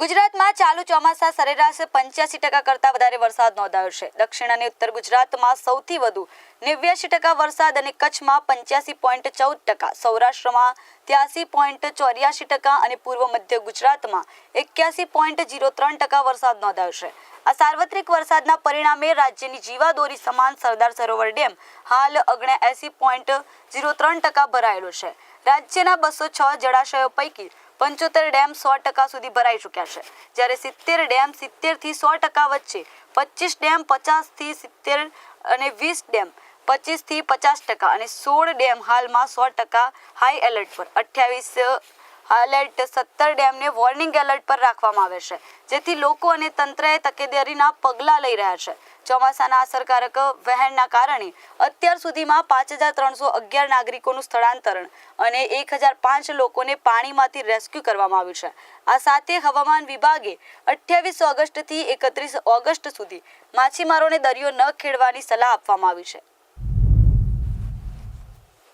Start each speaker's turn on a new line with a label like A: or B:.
A: ગુજરાતમાં ચાલુ ચોમાસા સરેરાશ પંચ્યાસી ટકા કરતાં વધારે વરસાદ નોંધાયો છે. દક્ષિણ અને ઉત્તર ગુજરાતમાં સૌથી વધુ નેવ્યાસી ટકા વરસાદ અને કચ્છમાં પંચ્યાસી પોઈન્ટ ચૌદ ટકા, સૌરાષ્ટ્રમાં ત્યાસી પોઈન્ટ ચોર્યાસી ટકા અને પૂર્વ મધ્ય ગુજરાતમાં એક્યાસી પોઈન્ટ જીરો ત્રણ ટકા વરસાદ નોંધાયો છે. આ સાર્વત્રિક વરસાદના પરિણામે રાજ્યની જીવાદોરી સમાન સરદાર સરોવર ડેમ હાલ ઓગણ્યા એસી પોઈન્ટ જીરો ત્રણ ટકા ભરાયેલો છે. રાજ્યના બસો છ જળાશયો પૈકી પંચોતેર ડેમ સો ટકા સુધી ભરાઈ ચૂક્યા છે. જ્યારે સિત્તેર ડેમ સિત્તેરથી સો ટકા વચ્ચે, પચીસ ડેમ પચાસથી સિત્તેર અને વીસ ડેમ પચીસથી પચાસ ટકા અને સોળ ડેમ હાલમાં સો ટકા હાઈ એલર્ટ પર. અઠ્યાવીસ એલર્ટ સત્તર ડેમને વોર્નિંગ એલર્ટ પર રાખવામાં આવે છે. જેથી લોકો અને તંત્રએ તકેદારીના પગલાં લઈ રહ્યા છે. ચોમાસાના અસરકારક વહેણના કારણે અત્યાર સુધીમાં પાંચ હજાર ત્રણસો અગિયાર નાગરિકોનું સ્થળાંતરણ અને એક હજાર પાંચ લોકોને પાણીમાંથી રેસ્ક્યુ કરવામાં આવ્યું છે. આ સાથે હવામાન વિભાગે અઠ્યાવીસ ઓગસ્ટથી એકત્રીસ ઓગસ્ટ સુધી માછીમારોને દરિયો ન ખેડવાની સલાહ આપવામાં આવી છે.